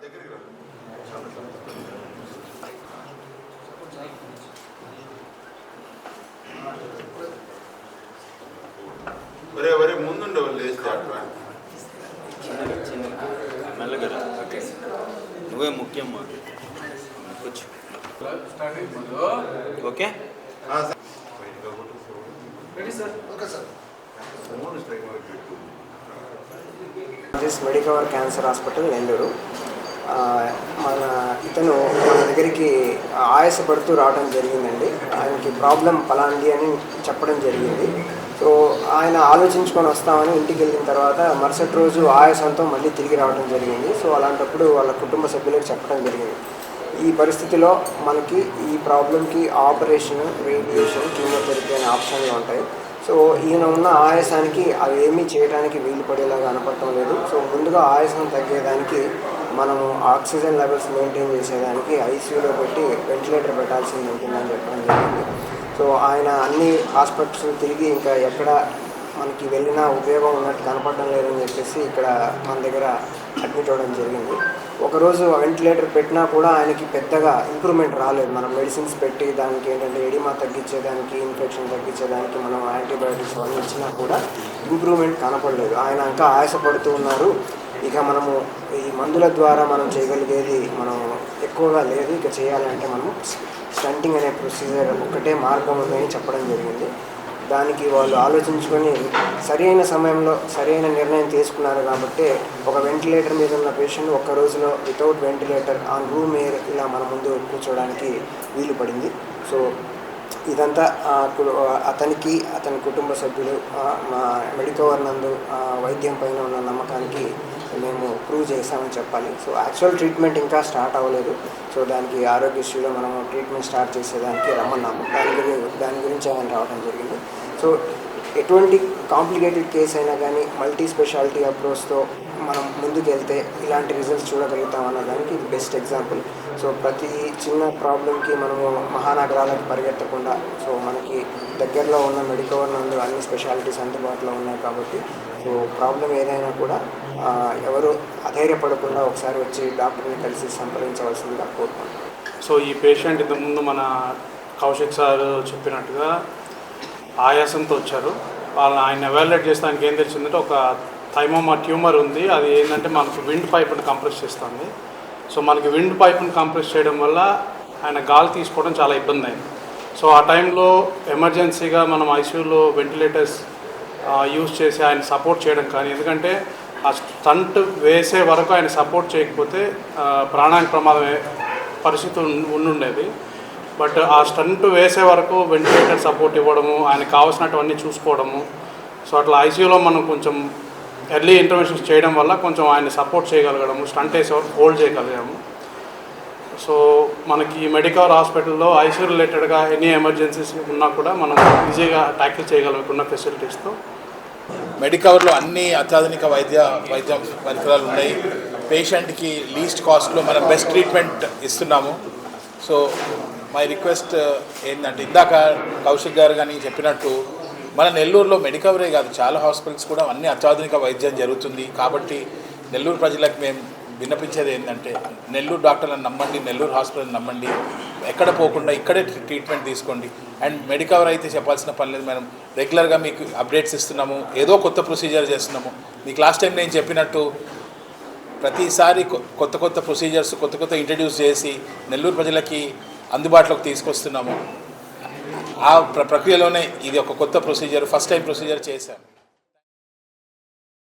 దగ్గరికి రా. ఒరే ఒరే ముందుండే వాళ్ళు వేస్తే అట్లా. మెల్లగా రా. నువ్వే ముఖ్యం మా కూర్చో. Okay? Medicover cancer hospital Nellore ఇతను మన దగ్గరికి ఆయాసపడుతూ రావడం జరిగిందండి. ఆయనకి ప్రాబ్లం పలాంటి అని చెప్పడం జరిగింది. సో ఆయన ఆలోచించుకొని వస్తామని ఇంటికి వెళ్ళిన తర్వాత మరుసటి రోజు ఆయాసంతో మళ్ళీ తిరిగి రావడం జరిగింది. సో అలాంటప్పుడు వాళ్ళ కుటుంబ సభ్యులకు చెప్పడం జరిగింది. ఈ పరిస్థితిలో మనకి ఈ ప్రాబ్లంకి ఆపరేషన్ రేడియేషన్ కీమోథెరపీ అనే ఆప్షన్లు ఉంటాయి. సో ఈయన ఉన్న ఆయాసానికి అవి ఏమీ చేయడానికి వీలు పడేలాగా కనపడటం లేదు. సో ముందుగా ఆయాసం తగ్గేదానికి మనము ఆక్సిజన్ లెవెల్స్ మెయింటైన్ చేసేదానికి ఐసీయూలో పెట్టి వెంటిలేటర్ పెట్టాల్సింది ఉంటుందని చెప్పడం జరిగింది. సో ఆయన అన్ని హాస్పిటల్స్ తిరిగి ఇంకా ఎక్కడ మనకి వెళ్ళినా ఉపయోగం ఉన్నట్టు కనపడడం లేదని చెప్పేసి ఇక్కడ మన దగ్గర అడ్మిట్ అవ్వడం జరిగింది. ఒకరోజు వెంటిలేటర్ పెట్టినా కూడా ఆయనకి పెద్దగా ఇంప్రూవ్మెంట్ రాలేదు. మనం మెడిసిన్స్ పెట్టి దానికి ఏంటంటే ఎడిమా తగ్గించేదానికి ఇన్ఫెక్షన్ తగ్గించేదానికి మనం యాంటీబయాటిక్స్ అన్నీ ఇచ్చినా కూడా ఇంప్రూవ్మెంట్ కనపడలేదు. ఆయన ఇంకా ఆయాసపడుతూ ఉన్నారు. ఇక మనము ఈ మందుల ద్వారా మనం చేయగలిగేది మనం ఎక్కువగా లేదు. ఇక చేయాలంటే మనము స్టంటింగ్ అనే ప్రొసీజర్ ఒక్కటే మార్గం ఉందని చెప్పడం జరిగింది. దానికి వాళ్ళు ఆలోచించుకొని సరైన సమయంలో సరైన నిర్ణయం తీసుకున్నారు కాబట్టి ఒక వెంటిలేటర్ మీద ఉన్న పేషెంట్ ఒక్క రోజులో without ventilator on room air ఇలా మన ముందు కూర్చోవడానికి వీలు పడింది. సో ఇదంతా అతనికి అతని కుటుంబ సభ్యులు మా మెడికవర్ నందు వైద్యం పైన ఉన్న నమ్మకానికి మేము ప్రూవ్ చేసామని చెప్పాలి. సో యాక్చువల్ ట్రీట్మెంట్ ఇంకా స్టార్ట్ అవ్వలేదు. సో దానికి ఆరోగ్యశ్రీలో మనం ట్రీట్మెంట్ స్టార్ట్ చేసేదానికి రమ్మన్నాము. దాని గురించి దాని గురించి ఆయన రావడం జరిగింది. సో ఎటువంటి కాంప్లికేటెడ్ కేసు అయినా కానీ మల్టీ స్పెషాలిటీ అప్రోచ్తో మనం ముందుకు వెళ్తే ఇలాంటి రిజల్ట్స్ చూడగలుగుతాం అన్న దానికి ఇది బెస్ట్ ఎగ్జాంపుల్ సో ప్రతి చిన్న ప్రాబ్లంకి మనము మహానగరాలకు పరిగెత్తకుండా సో మనకి దగ్గరలో ఉన్న మెడికవర్ నందు అన్ని స్పెషాలిటీస్ అందుబాటులో ఉన్నాయి కాబట్టి సో ప్రాబ్లం ఏదైనా కూడా ఎవరు అధైర్యపడకుండా ఒకసారి వచ్చి డాక్టర్ని కలిసి సంప్రదించవలసిందిగా కోరుకుంటున్నాను సో ఈ పేషెంట్ ఇంతకుముందు మన కౌశిక్ సార్ చెప్పినట్టుగా ఆయాసంతో వచ్చారు. వాళ్ళు ఆయన ఎవాల్యుయేట్ చేస్తానికి ఏం తెలిసిందంటే ఒక థైమోమా ట్యూమర్ ఉంది. అది ఏంటంటే మనకు విండ్ పైప్ని కంప్రెస్ చేస్తుంది. సో మనకి విండ్ పైప్ని కంప్రెస్ చేయడం వల్ల ఆయన గాలి తీసుకోవడం చాలా ఇబ్బంది అయింది సో ఆ టైంలో ఎమర్జెన్సీగా మనం ఐసీయూలో వెంటిలేటర్స్ యూజ్ చేసి ఆయన సపోర్ట్ చేయడం కానీ ఎందుకంటే ఆ స్టంట్ వేసే వరకు ఆయన సపోర్ట్ చేయకపోతే ప్రాణానికి ప్రమాదం పరిస్థితి ఉండుండేది. బట్ ఆ స్టంట్ వేసే వరకు వెంటిలేటర్ సపోర్ట్ ఇవ్వడము ఆయనకు కావాల్సినటువన్నీ చూసుకోవడము. సో అట్లా ఐసీయూలో మనం కొంచెం ఎర్లీ ఇంటర్వెన్షన్స్ చేయడం వల్ల కొంచెం ఆయన సపోర్ట్ చేయగలగడము స్టంట్ వేసేవారు హోల్డ్ చేయగలిగాము. సో మనకి మెడికల్ హాస్పిటల్లో ఐసీయూ రిలేటెడ్గా ఎనీ ఎమర్జెన్సీస్ ఉన్నా కూడా మనం ఈజీగా ట్యాకిల్ చేయగలుగుతున్న ఫెసిలిటీస్తో మెడికవర్లో అన్ని అత్యాధునిక వైద్య వైద్య పరికరాలు ఉన్నాయి. పేషెంట్కి లీస్ట్ కాస్ట్లో మనం బెస్ట్ ట్రీట్మెంట్ ఇస్తున్నాము. సో మై రిక్వెస్ట్ ఏంటంటే ఇందాక కౌశిక్ గారు కానీ చెప్పినట్టు మన నెల్లూరులో మెడికవరే కాదు చాలా హాస్పిటల్స్ కూడా అన్ని అత్యాధునిక వైద్యం జరుగుతుంది. కాబట్టి నెల్లూరు ప్రజలకు మేము విన్నపించేది ఏంటంటే నెల్లూరు డాక్టర్లను నమ్మండి నెల్లూరు హాస్పిటల్ని నమ్మండి. ఎక్కడ పోకుండా ఇక్కడే ట్రీట్మెంట్ తీసుకోండి. అండ్ మెడికవర్ అయితే చెప్పాల్సిన పని లేదు మనం రెగ్యులర్గా మీకు అప్డేట్స్ ఇస్తున్నాము. ఏదో కొత్త ప్రొసీజర్ చేస్తున్నాము. మీకు లాస్ట్ టైం నేను చెప్పినట్టు ప్రతిసారి కొత్త కొత్త ప్రొసీజర్స్ కొత్త కొత్త ఇంట్రడ్యూస్ చేసి నెల్లూరు ప్రజలకి అందుబాటులోకి తీసుకొస్తున్నాము. ఆ ప్రక్రియలోనే ఇది ఒక కొత్త ప్రొసీజర్ ఫస్ట్ టైం ప్రొసీజర్ చేశాను.